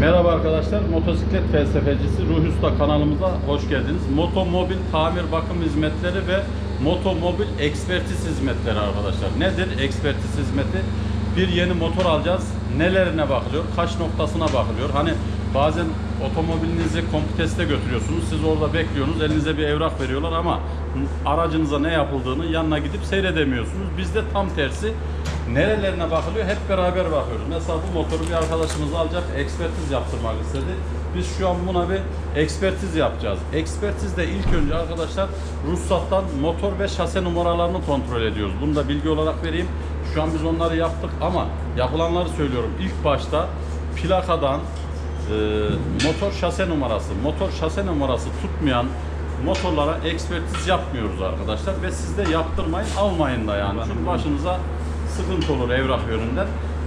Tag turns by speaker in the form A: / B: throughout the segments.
A: Merhaba arkadaşlar, motosiklet felsefecisi Ruhi Usta kanalımıza hoş geldiniz. Motomobil tamir bakım hizmetleri ve motomobil ekspertiz hizmetleri arkadaşlar. Nedir ekspertiz hizmeti? Bir yeni motor alacağız. Nelerine bakılıyor? Kaç noktasına bakılıyor? Hani bazen otomobilinizi kompiteste götürüyorsunuz. Siz orada bekliyorsunuz. Elinize bir evrak veriyorlar ama aracınıza ne yapıldığını yanına gidip seyredemiyorsunuz. Bizde tam tersi nerelerine bakılıyor hep beraber bakıyoruz. Mesela bu motoru bir arkadaşımız alacak, ekspertiz yaptırmak istedi. Biz şu an buna bir ekspertiz yapacağız. Ekspertizde ilk önce arkadaşlar ruhsattan motor ve şase numaralarını kontrol ediyoruz. Bunu da bilgi olarak vereyim. Şu an biz onları yaptık ama yapılanları söylüyorum. İlk başta plakadan e, motor şase numarası, motor şase numarası tutmayan motorlara ekspertiz yapmıyoruz arkadaşlar ve siz de yaptırmayın, almayın da yani. Çünkü başınıza sıkıntı olur evrak yönünden.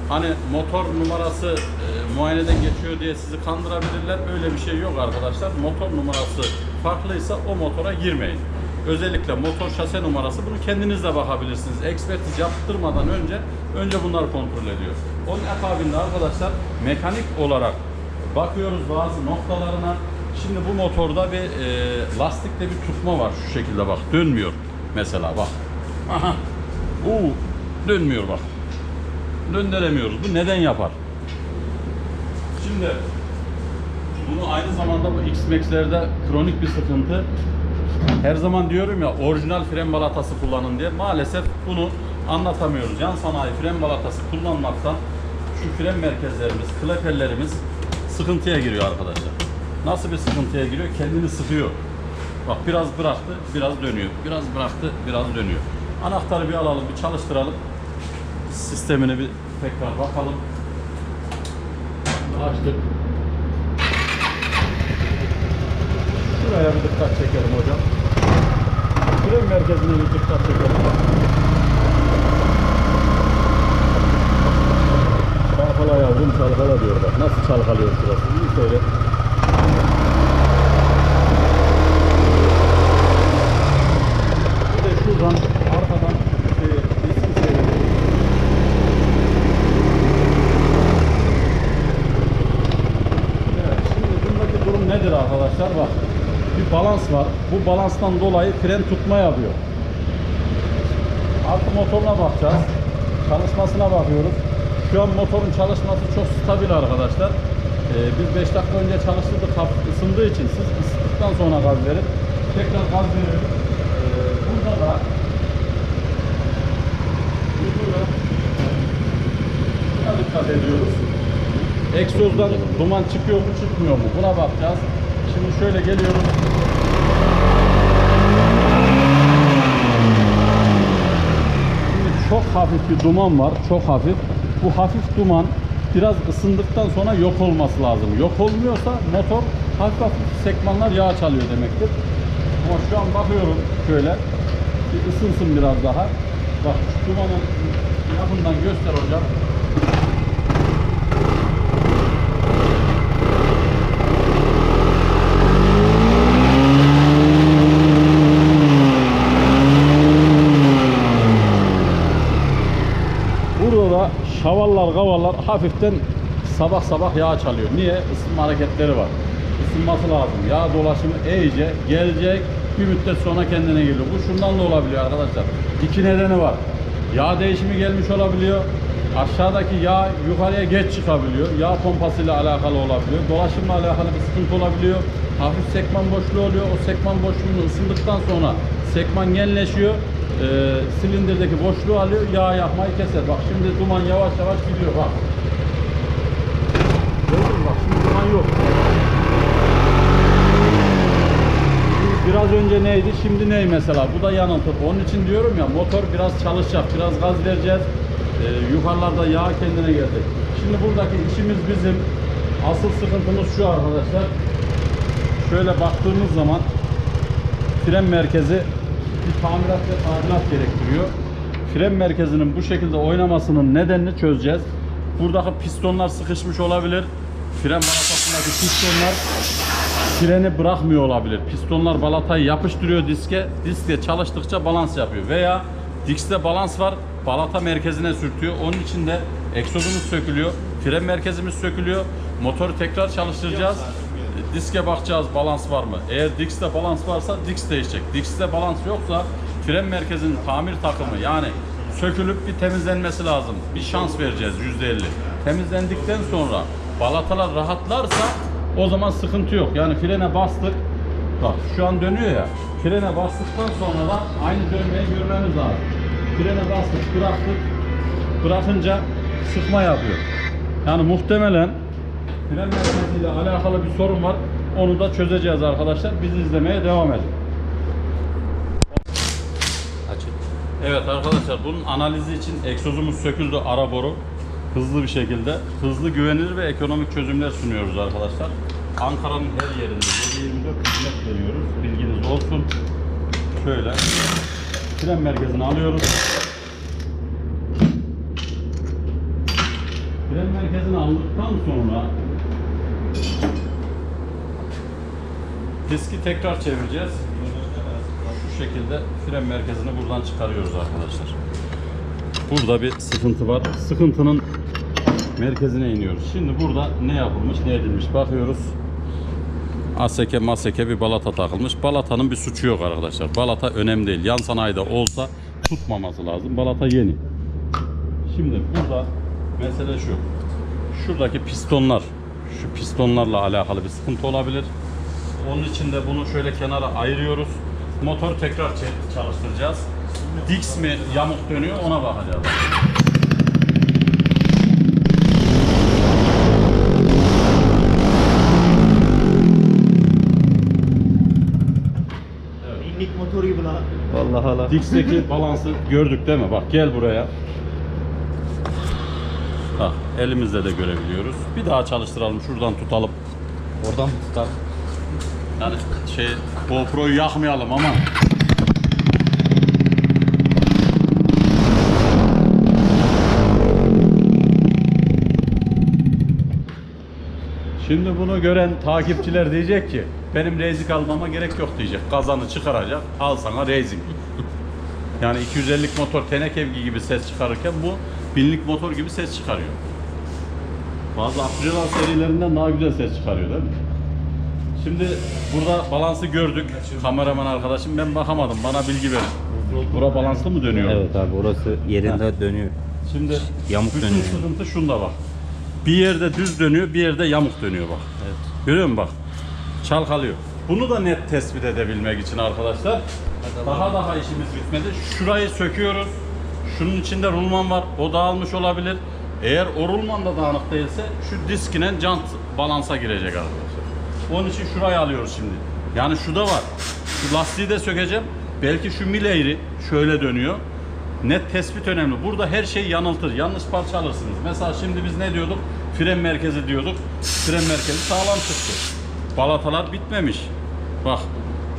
A: Hani motor numarası e, muayeneden geçiyor diye sizi kandırabilirler. Öyle bir şey yok arkadaşlar. Motor numarası farklıysa o motora girmeyin. Özellikle motor şase numarası bunu kendiniz de bakabilirsiniz. Ekspertiz yaptırmadan önce önce bunları kontrol ediyor. Onun akabinde arkadaşlar mekanik olarak bakıyoruz bazı noktalarına. Şimdi bu motorda bir e, lastikte bir tutma var şu şekilde bak dönmüyor mesela bak. Aha. Uu, dönmüyor bak. Döndüremiyoruz. Bu neden yapar? Şimdi bunu aynı zamanda bu X-Max'lerde kronik bir sıkıntı. Her zaman diyorum ya orijinal fren balatası kullanın diye. Maalesef bunu anlatamıyoruz. Yan sanayi fren balatası kullanmaktan şu fren merkezlerimiz, kleperlerimiz sıkıntıya giriyor arkadaşlar. Nasıl bir sıkıntıya giriyor? Kendini sıkıyor. Bak biraz bıraktı, biraz dönüyor. Biraz bıraktı, biraz dönüyor. Anahtarı bir alalım, bir çalıştıralım. Sistemine bir tekrar bakalım. Açtık. Şuraya bir dikkat çekelim hocam. Fren merkezine bir dikkat çekelim. Çalkala yavrum çalkala diyor bak. Nasıl çalkalıyor şurası? İyi söyle. Bir de şuradan arkadan şey, resim seyredelim. Evet, şimdi bundaki durum nedir arkadaşlar? Bak bir balans var. Bu balanstan dolayı fren tutma yapıyor. Artı motoruna bakacağız. Çalışmasına bakıyoruz. Şu an motorun çalışması çok stabil arkadaşlar. Ee, biz 5 dakika önce çalıştırdık ısındığı için siz ısıttıktan sonra gaz verin. Tekrar gaz veriyoruz. Ee, burada da burada dikkat ediyoruz. Egzozdan duman çıkıyor mu çıkmıyor mu? Buna bakacağız. Şimdi şöyle geliyoruz. Şimdi çok hafif bir duman var. Çok hafif. Bu hafif duman biraz ısındıktan sonra yok olması lazım. Yok olmuyorsa motor hafif hafif sekmanlar yağ çalıyor demektir. Ama şu an bakıyorum şöyle. Bir ısınsın biraz daha. Bak şu dumanı yakından göster hocam. Burada da kavallar hafiften sabah sabah yağ çalıyor. Niye? Isınma hareketleri var. Isınması lazım. Yağ dolaşımı iyice gelecek. Bir müddet sonra kendine geliyor. Bu şundan da olabiliyor arkadaşlar. İki nedeni var. Yağ değişimi gelmiş olabiliyor. Aşağıdaki yağ yukarıya geç çıkabiliyor. Yağ pompasıyla alakalı olabiliyor. Dolaşımla alakalı bir sıkıntı olabiliyor. Hafif sekman boşluğu oluyor. O sekman boşluğunu ısındıktan sonra sekman genleşiyor. Ee, silindirdeki boşluğu alıyor. Yağ yakmayı keser. Bak şimdi duman yavaş yavaş gidiyor. Bak. Gördün? Bak şimdi duman yok. Biraz önce neydi? Şimdi ney mesela? Bu da yanıltı. Onun için diyorum ya motor biraz çalışacak. Biraz gaz vereceğiz. Ee, yukarılarda yağ kendine gelecek. Şimdi buradaki işimiz bizim. Asıl sıkıntımız şu arkadaşlar. Şöyle baktığımız zaman fren merkezi bir tamirat ve tadilat gerektiriyor. Fren merkezinin bu şekilde oynamasının nedenini çözeceğiz. Buradaki pistonlar sıkışmış olabilir. Fren balatasındaki pistonlar freni bırakmıyor olabilir. Pistonlar balatayı yapıştırıyor diske. Diske çalıştıkça balans yapıyor. Veya diskte balans var. Balata merkezine sürtüyor. Onun için de egzozumuz sökülüyor. Fren merkezimiz sökülüyor. Motoru tekrar çalıştıracağız. Diske bakacağız balans var mı? Eğer Dix'te balans varsa Dix değişecek. Dix'te balans yoksa fren merkezinin tamir takımı yani sökülüp bir temizlenmesi lazım. Bir şans vereceğiz %50. Temizlendikten sonra balatalar rahatlarsa o zaman sıkıntı yok. Yani frene bastık. Bak şu an dönüyor ya. Frene bastıktan sonra da aynı dönmeyi görmemiz lazım. Frene bastık, bıraktık. Bırakınca sıkma yapıyor. Yani muhtemelen fren merkeziyle alakalı bir sorun var. Onu da çözeceğiz arkadaşlar. Bizi izlemeye devam edin.
B: Açık.
A: Evet arkadaşlar bunun analizi için egzozumuz söküldü ara boru. Hızlı bir şekilde hızlı güvenilir ve ekonomik çözümler sunuyoruz arkadaşlar. Ankara'nın her yerinde 724 hizmet veriyoruz. Bilginiz olsun. Şöyle fren merkezini alıyoruz. Fren merkezini aldıktan sonra diski tekrar çevireceğiz. Şu şekilde fren merkezini buradan çıkarıyoruz arkadaşlar. Burada bir sıkıntı var. Sıkıntının merkezine iniyoruz. Şimdi burada ne yapılmış, ne edilmiş bakıyoruz. Aseke maseke bir balata takılmış. Balatanın bir suçu yok arkadaşlar. Balata önemli değil. Yan sanayide olsa tutmaması lazım. Balata yeni. Şimdi burada mesele şu. Şuradaki pistonlar, şu pistonlarla alakalı bir sıkıntı olabilir. Onun için de bunu şöyle kenara ayırıyoruz. Motor tekrar çalıştıracağız. Dix mi yamuk dönüyor ona bakacağız.
C: Binlik motor gibi
B: Vallahi hala.
A: Dix'teki balansı gördük değil mi? Bak gel buraya. Bak elimizle de görebiliyoruz. Bir daha çalıştıralım. Şuradan tutalım.
B: Oradan mı tutar?
A: Yani şey GoPro'yu yakmayalım ama. Şimdi bunu gören takipçiler diyecek ki benim racing almama gerek yok diyecek. Kazanı çıkaracak. Al sana racing. Yani 250'lik motor teneke gibi ses çıkarırken bu binlik motor gibi ses çıkarıyor. Bazı Aprilia serilerinden daha güzel ses çıkarıyor değil mi? Şimdi burada balansı gördük. Kameraman arkadaşım ben bakamadım. Bana bilgi verin. Bura balanslı mı dönüyor?
B: Evet abi orası yerinde dönüyor.
A: Şimdi
B: Yamuk
A: bütün
B: dönüyor.
A: sıkıntı şunda bak. Bir yerde düz dönüyor, bir yerde yamuk dönüyor bak.
B: Evet.
A: Görüyor musun bak? Çalkalıyor. Bunu da net tespit edebilmek için arkadaşlar daha daha işimiz bitmedi. Şurayı söküyoruz. Şunun içinde rulman var. O dağılmış olabilir. Eğer o rulman da dağınık değilse şu diskine jant balansa girecek arkadaşlar. Onun için şurayı alıyoruz şimdi. Yani şu da var. Şu lastiği de sökeceğim. Belki şu mil eğri şöyle dönüyor. Net tespit önemli. Burada her şey yanıltır. Yanlış parça alırsınız. Mesela şimdi biz ne diyorduk? Fren merkezi diyorduk. Fren merkezi sağlam çıktı. Balatalar bitmemiş. Bak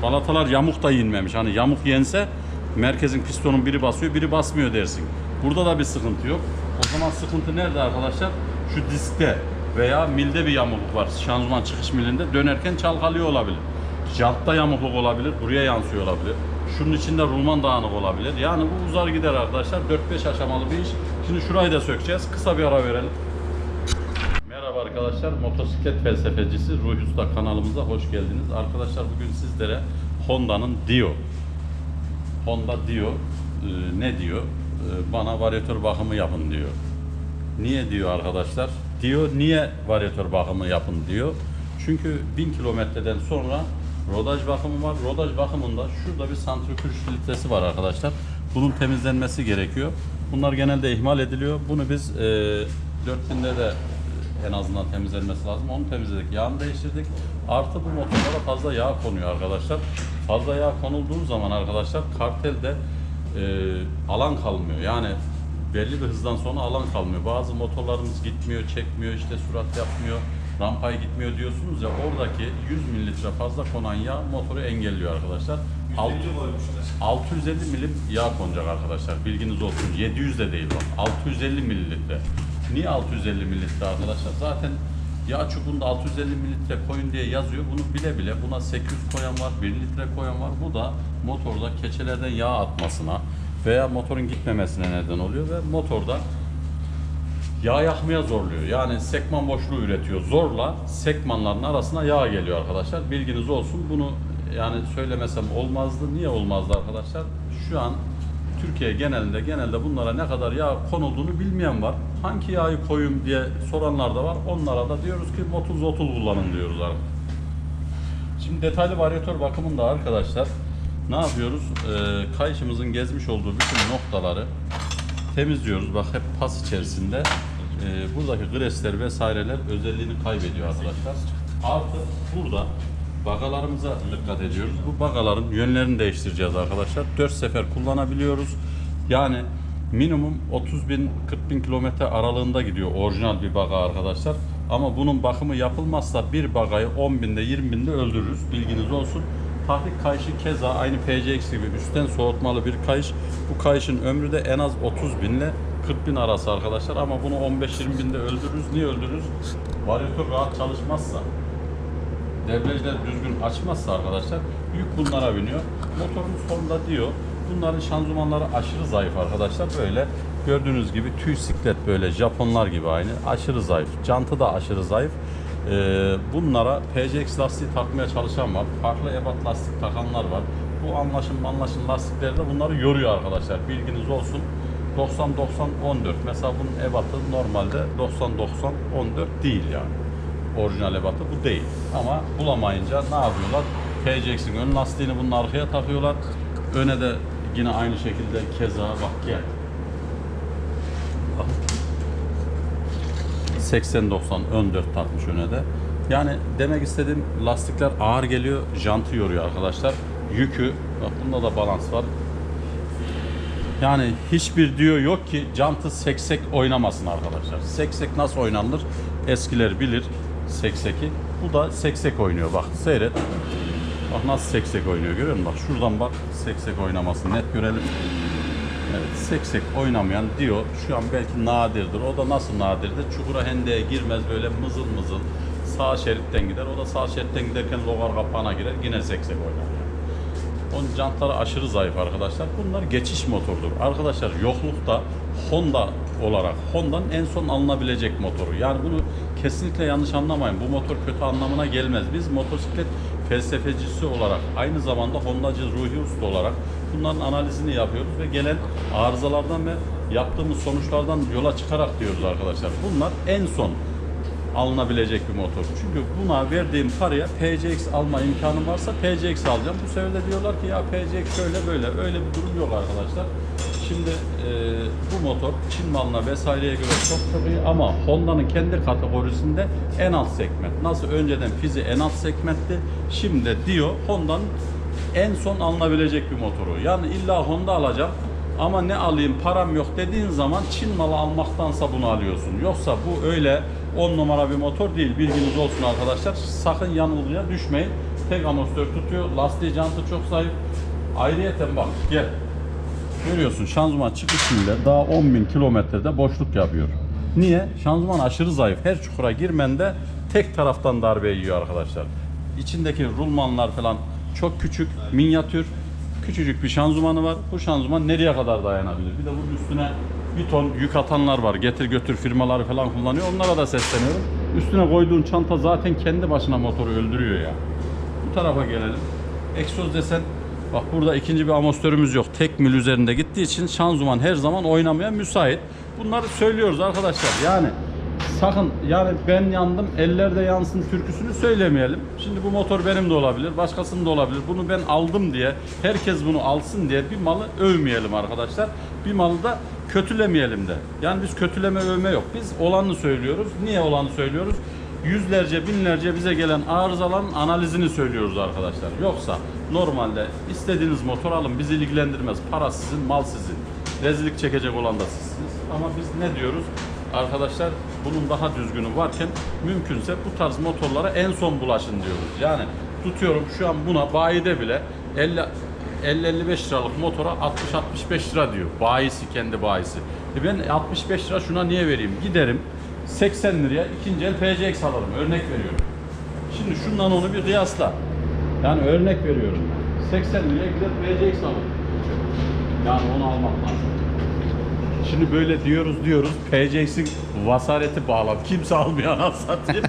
A: balatalar yamuk da inmemiş. Hani yamuk yense merkezin pistonun biri basıyor biri basmıyor dersin. Burada da bir sıkıntı yok. O zaman sıkıntı nerede arkadaşlar? Şu diskte veya milde bir yamukluk var. Şanzıman çıkış milinde dönerken çalkalıyor olabilir. Jantta yamukluk olabilir, buraya yansıyor olabilir. Şunun içinde rulman dağınık olabilir. Yani bu uzar gider arkadaşlar. 4-5 aşamalı bir iş. Şimdi şurayı da sökeceğiz. Kısa bir ara verelim. Arkadaşlar, motosiklet felsefecisi Ruhi Usta kanalımıza hoş geldiniz. Arkadaşlar bugün sizlere Honda'nın Dio. Honda Dio e, ne diyor? E, bana varyatör bakımı yapın diyor. Niye diyor arkadaşlar? Diyor niye varyatör bakımı yapın diyor. Çünkü 1000 kilometreden sonra rodaj bakımı var. Rodaj bakımında şurada bir santrifüj filtresi var arkadaşlar. Bunun temizlenmesi gerekiyor. Bunlar genelde ihmal ediliyor. Bunu biz e, 4000'de de en azından temizlenmesi lazım. Onu temizledik. Yağını değiştirdik. Artı bu motorlara fazla yağ konuyor arkadaşlar. Fazla yağ konulduğu zaman arkadaşlar kartelde e, alan kalmıyor. Yani belli bir hızdan sonra alan kalmıyor. Bazı motorlarımız gitmiyor, çekmiyor, işte sürat yapmıyor, rampaya gitmiyor diyorsunuz ya oradaki 100 mililitre fazla konan yağ motoru engelliyor arkadaşlar. Alt- 650 milim yağ konacak arkadaşlar. Bilginiz olsun. 700 de değil bak. 650 mililitre. Niye 650 mililitre arkadaşlar? Zaten yağ çubuğunda 650 mililitre koyun diye yazıyor. Bunu bile bile buna 800 koyan var, 1 litre koyan var. Bu da motorda keçelerden yağ atmasına veya motorun gitmemesine neden oluyor ve motorda yağ yakmaya zorluyor. Yani sekman boşluğu üretiyor. Zorla sekmanların arasına yağ geliyor arkadaşlar. Bilginiz olsun. Bunu yani söylemesem olmazdı. Niye olmazdı arkadaşlar? Şu an Türkiye genelinde genelde bunlara ne kadar yağ konulduğunu bilmeyen var. Hangi yağı koyayım diye soranlar da var. Onlara da diyoruz ki motul zotul kullanın diyoruz arkadaşlar. Şimdi detaylı varyatör bakımında arkadaşlar ne yapıyoruz? Ee, kayışımızın gezmiş olduğu bütün noktaları temizliyoruz. Bak hep pas içerisinde. Ee, buradaki gresler vesaireler özelliğini kaybediyor arkadaşlar. Artı burada bagalarımıza dikkat ediyoruz. Bu bagaların yönlerini değiştireceğiz arkadaşlar. 4 sefer kullanabiliyoruz. Yani minimum 30 bin 40 bin kilometre aralığında gidiyor orijinal bir baga arkadaşlar. Ama bunun bakımı yapılmazsa bir bagayı 10 binde 20 binde öldürürüz. Bilginiz olsun. Tahrik kayışı keza aynı PCX gibi üstten soğutmalı bir kayış. Bu kayışın ömrü de en az 30 bin ile 40 bin arası arkadaşlar. Ama bunu 15-20 binde öldürürüz. Niye öldürürüz? Varyatör rahat çalışmazsa, debriyajlar düzgün açmazsa arkadaşlar yük bunlara biniyor. Motorumuz Honda diyor. Bunların şanzımanları aşırı zayıf arkadaşlar. Böyle gördüğünüz gibi tüy siklet böyle Japonlar gibi aynı. Aşırı zayıf. Jantı da aşırı zayıf. Ee, bunlara PCX lastiği takmaya çalışan var. Farklı ebat lastik takanlar var. Bu anlaşın anlaşın lastikleri de bunları yoruyor arkadaşlar. Bilginiz olsun. 90-90-14. Mesela bunun ebatı normalde 90-90-14 değil yani orijinal ebatı bu değil. Ama bulamayınca ne yapıyorlar? PCX'in ön lastiğini bunun arkaya takıyorlar. Öne de yine aynı şekilde keza bak gel. Bak. 80-90 ön 4 takmış öne de. Yani demek istediğim lastikler ağır geliyor, jantı yoruyor arkadaşlar. Yükü, bak bunda da balans var. Yani hiçbir diyor yok ki jantı seksek oynamasın arkadaşlar. Seksek nasıl oynanır? Eskiler bilir sekseki. Bu da seksek oynuyor bak seyret. Bak nasıl seksek oynuyor görüyor musun? Bak şuradan bak seksek oynamasını net görelim. Evet, seksek oynamayan diyor şu an belki nadirdir. O da nasıl nadirdir? Çukura hendeye girmez böyle mızıl mızıl sağ şeritten gider. O da sağ şeritten giderken logar kapağına girer yine seksek oynar. Onun jantları aşırı zayıf arkadaşlar. Bunlar geçiş motordur. Arkadaşlar yoklukta Honda olarak Honda'nın en son alınabilecek motoru. Yani bunu kesinlikle yanlış anlamayın. Bu motor kötü anlamına gelmez. Biz motosiklet felsefecisi olarak aynı zamanda Hondacı Ruhi Usta olarak bunların analizini yapıyoruz ve gelen arızalardan ve yaptığımız sonuçlardan yola çıkarak diyoruz arkadaşlar. Bunlar en son alınabilecek bir motor. Çünkü buna verdiğim paraya PCX alma imkanım varsa PCX alacağım. Bu sefer de diyorlar ki ya PCX şöyle böyle. Öyle bir durum yok arkadaşlar. Şimdi e, bu motor Çin malına vesaireye göre çok çok iyi ama Honda'nın kendi kategorisinde en alt segment. Nasıl önceden Fizi en alt segmentti. Şimdi diyor Honda'nın en son alınabilecek bir motoru. Yani illa Honda alacağım ama ne alayım param yok dediğin zaman Çin malı almaktansa bunu alıyorsun. Yoksa bu öyle 10 numara bir motor değil. Bilginiz olsun arkadaşlar. Sakın yanılgıya düşmeyin. Tek amortisör tutuyor. Lastiği jantı çok zayıf. Ayrıyeten bak gel. Görüyorsun şanzıman çıkışıyla daha 10.000 kilometrede boşluk yapıyor. Niye? Şanzıman aşırı zayıf. Her çukura girmende tek taraftan darbe yiyor arkadaşlar. İçindeki rulmanlar falan çok küçük, minyatür. Küçücük bir şanzımanı var. Bu şanzıman nereye kadar dayanabilir? Bir de bunun üstüne bir ton yük atanlar var. Getir götür firmaları falan kullanıyor. Onlara da sesleniyorum. Üstüne koyduğun çanta zaten kendi başına motoru öldürüyor ya. Bu tarafa gelelim. Egzoz desen bak burada ikinci bir amortisörümüz yok. Tek mil üzerinde gittiği için şanzıman her zaman oynamaya müsait. Bunları söylüyoruz arkadaşlar. Yani sakın yani ben yandım ellerde yansın türküsünü söylemeyelim. Şimdi bu motor benim de olabilir, başkasının da olabilir. Bunu ben aldım diye, herkes bunu alsın diye bir malı övmeyelim arkadaşlar. Bir malı da kötülemeyelim de. Yani biz kötüleme övme yok. Biz olanı söylüyoruz. Niye olanı söylüyoruz? Yüzlerce, binlerce bize gelen arızaların analizini söylüyoruz arkadaşlar. Yoksa normalde istediğiniz motor alın bizi ilgilendirmez. Para sizin, mal sizin. Rezillik çekecek olan da sizsiniz. Ama biz ne diyoruz? Arkadaşlar bunun daha düzgünü varken mümkünse bu tarz motorlara en son bulaşın diyoruz. Yani tutuyorum şu an buna bayide bile 50 50-55 liralık motora 60-65 lira diyor. Bayisi kendi bayisi. E ben 65 lira şuna niye vereyim? Giderim 80 liraya ikinci el PCX alırım. Örnek veriyorum. Şimdi şundan onu bir kıyasla. Yani örnek veriyorum. 80 liraya gider PCX alırım. Yani onu almak lazım. Şimdi böyle diyoruz diyoruz. PCX'in vasareti bağladı. Kimse almıyor anasını satayım.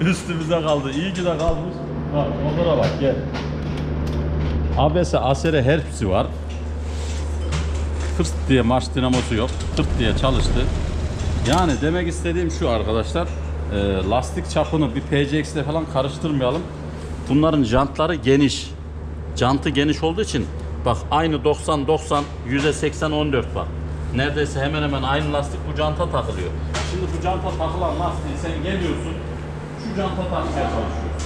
A: Üstümüze kaldı. İyi ki de kalmış. Bak motora bak gel. ABS, ASR hepsi var. Fırt diye marş dinamosu yok. Tırt diye çalıştı. Yani demek istediğim şu arkadaşlar. e, lastik çapını bir PCX ile falan karıştırmayalım. Bunların jantları geniş. Jantı geniş olduğu için bak aynı 90 90 yüze 80 14 var. Neredeyse hemen hemen aynı lastik bu janta takılıyor. Şimdi bu janta takılan lastiği sen geliyorsun şu janta takmaya çalışıyorsun.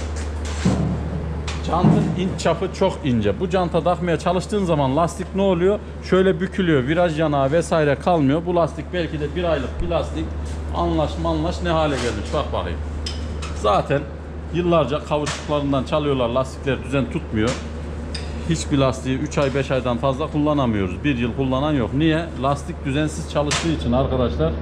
A: Jantın inç çapı çok ince. Bu janta takmaya çalıştığın zaman lastik ne oluyor? Şöyle bükülüyor. Viraj yanağı vesaire kalmıyor. Bu lastik belki de bir aylık bir lastik. Anlaş manlaş ne hale gelmiş. Bak bakayım. Zaten yıllarca kavuştuklarından çalıyorlar. Lastikler düzen tutmuyor. Hiçbir lastiği 3 ay 5 aydan fazla kullanamıyoruz. Bir yıl kullanan yok. Niye? Lastik düzensiz çalıştığı için arkadaşlar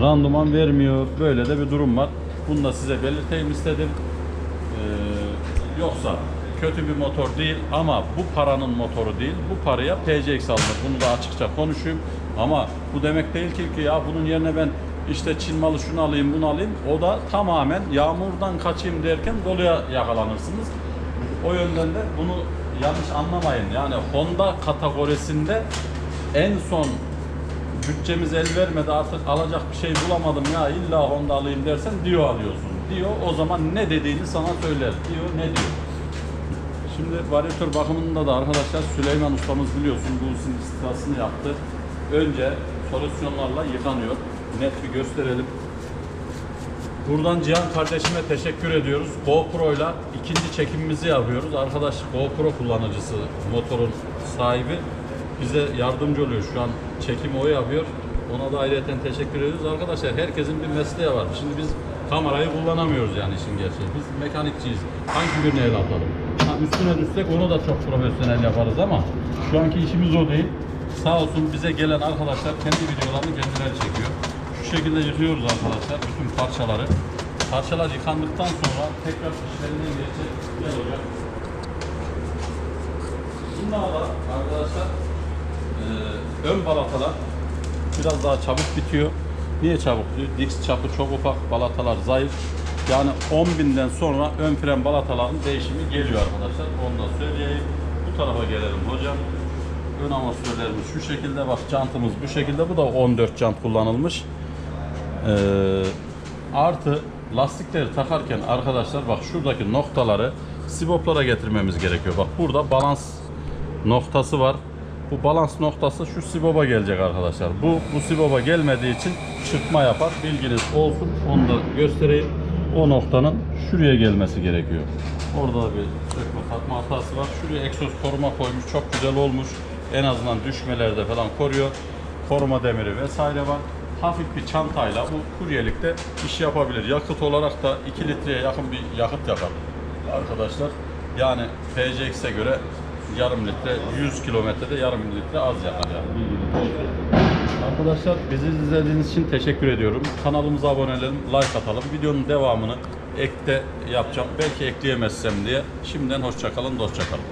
A: randıman vermiyor. Böyle de bir durum var. Bunu da size belirteyim istedim. Ee, yoksa kötü bir motor değil ama bu paranın motoru değil. Bu paraya PCX alınır. Bunu da açıkça konuşayım. Ama bu demek değil ki, ki ya bunun yerine ben işte Çin malı şunu alayım bunu alayım. O da tamamen yağmurdan kaçayım derken doluya yakalanırsınız. O yönden de bunu yanlış anlamayın. Yani Honda kategorisinde en son bütçemiz el vermedi artık alacak bir şey bulamadım ya illa Honda alayım dersen Dio alıyorsun. Dio o zaman ne dediğini sana söyler. Dio ne diyor? Şimdi varyatör bakımında da arkadaşlar Süleyman ustamız biliyorsun bu istisnasını yaptı. Önce solüsyonlarla yıkanıyor. Net bir gösterelim. Buradan Cihan kardeşime teşekkür ediyoruz. GoPro ile ikinci çekimimizi yapıyoruz. Arkadaş GoPro kullanıcısı, motorun sahibi bize yardımcı oluyor. Şu an çekimi o yapıyor. Ona da ayrıca teşekkür ediyoruz. Arkadaşlar herkesin bir mesleği var. Şimdi biz kamerayı kullanamıyoruz yani işin gerçeği. Biz mekanikçiyiz. Hangi birine el atalım? Ha, üstüne düşsek onu da çok profesyonel yaparız ama şu anki işimiz o değil. Sağ olsun bize gelen arkadaşlar kendi videolarını kendileri çekiyor. Şu şekilde yıkıyoruz arkadaşlar bütün parçaları. Parçalar yıkandıktan sonra tekrar işlerinden geçecek. Gel hocam. Bunlar da arkadaşlar eee, ön balatalar biraz daha çabuk bitiyor. Niye çabuk? Diks çapı çok ufak, balatalar zayıf. Yani 10.000'den sonra ön fren balataların değişimi geliyor arkadaşlar. Onu da söyleyeyim. Bu tarafa gelelim hocam. Ön amortisörlerimiz şu şekilde bak jantımız bu şekilde. Bu da 14 jant kullanılmış. Ee, artı lastikleri takarken arkadaşlar bak şuradaki noktaları siboplara getirmemiz gerekiyor. Bak burada balans noktası var. Bu balans noktası şu siboba gelecek arkadaşlar. Bu bu siboba gelmediği için çıkma yapar. Bilginiz olsun. Onu da göstereyim. O noktanın şuraya gelmesi gerekiyor. Orada da bir sökme katma hatası var. Şuraya egzoz koruma koymuş. Çok güzel olmuş. En azından düşmelerde falan koruyor. Koruma demiri vesaire var. Hafif bir çantayla bu kuryelikte iş yapabilir. Yakıt olarak da 2 litreye yakın bir yakıt yakar arkadaşlar. Yani PCX'e göre yarım litre 100 kilometrede yarım litre az yakar yani. Arkadaşlar bizi izlediğiniz için teşekkür ediyorum. Kanalımıza abone olalım, like atalım. Videonun devamını ekte yapacağım. Belki ekleyemezsem diye. Şimdiden hoşçakalın, dostçakalın.